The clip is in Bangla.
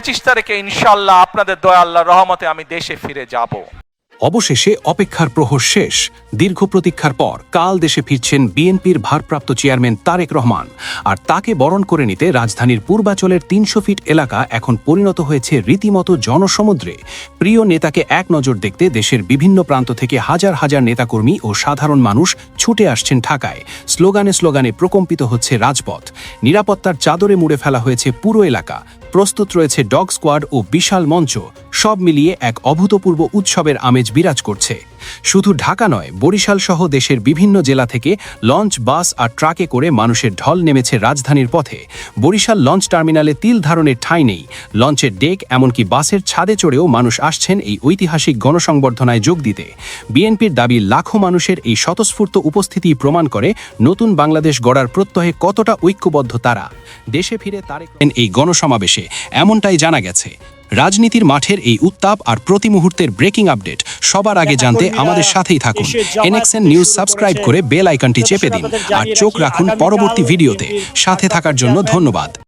পঁচিশ তারিখে ইনশাল্লাহ আপনাদের দয়া আল্লাহ রহমতে আমি দেশে ফিরে যাব। অবশেষে অপেক্ষার প্রহর শেষ। দীর্ঘ প্রতীক্ষার পর কাল দেশে ফিরছেন বিএনপির ভারপ্রাপ্ত চেয়ারম্যান তারেক রহমান। আর তাকে বরণ করে নিতে রাজধানীর পূর্বাচলের তিনশো ফিট এলাকা এখন পরিণত হয়েছে রীতিমতো জনসমুদ্রে। প্রিয় নেতাকে এক নজর দেখতে দেশের বিভিন্ন প্রান্ত থেকে হাজার হাজার নেতাকর্মী ও সাধারণ মানুষ ছুটে আসছেন ঢাকায়। স্লোগানে স্লোগানে প্রকম্পিত হচ্ছে রাজপথ। নিরাপত্তার চাদরে মুড়ে ফেলা হয়েছে পুরো এলাকা। প্রস্তুত রয়েছে ডগ স্কোয়াড ও বিশাল মঞ্চ। সব মিলিয়ে এক অভূতপূর্ব উৎসবের আমেজ বিরাজ করছে। শুধু ঢাকা নয়, বরিশাল সহ দেশের বিভিন্ন জেলা থেকে লঞ্চ, বাস আর ট্রাকে করে মানুষের ঢল নেমেছে রাজধানীর পথে। বরিশাল লঞ্চ টার্মিনালে তিল ধারণের ঠাঁই নেই। লঞ্চের ডেক এমনকি বাসের ছাদে চড়েও মানুষ আসছেন এই ঐতিহাসিক গণসংবর্ধনায় যোগ দিতে। বিএনপির দাবি, লাখো মানুষের এই স্বতঃস্ফূর্ত উপস্থিতি প্রমাণ করে নতুন বাংলাদেশ গড়ার প্রত্যয়ে কতটা ঐক্যবদ্ধ তারা। দেশে ফিরে তারেক এই গণসমাবেশে, এমনটাই জানা গেছে। রাজনীতির মাঠের এই উত্তাপ আর প্রতি মুহূর্তের ব্রেকিং আপডেট সবার আগে জানতে আমাদের সাথেই থাকুন। এনএক্সএন নিউজ সাবস্ক্রাইব করে বেল আইকনটি চেপে দিন আর চোখ রাখুন পরবর্তী ভিডিওতে। সাথে থাকার জন্য ধন্যবাদ।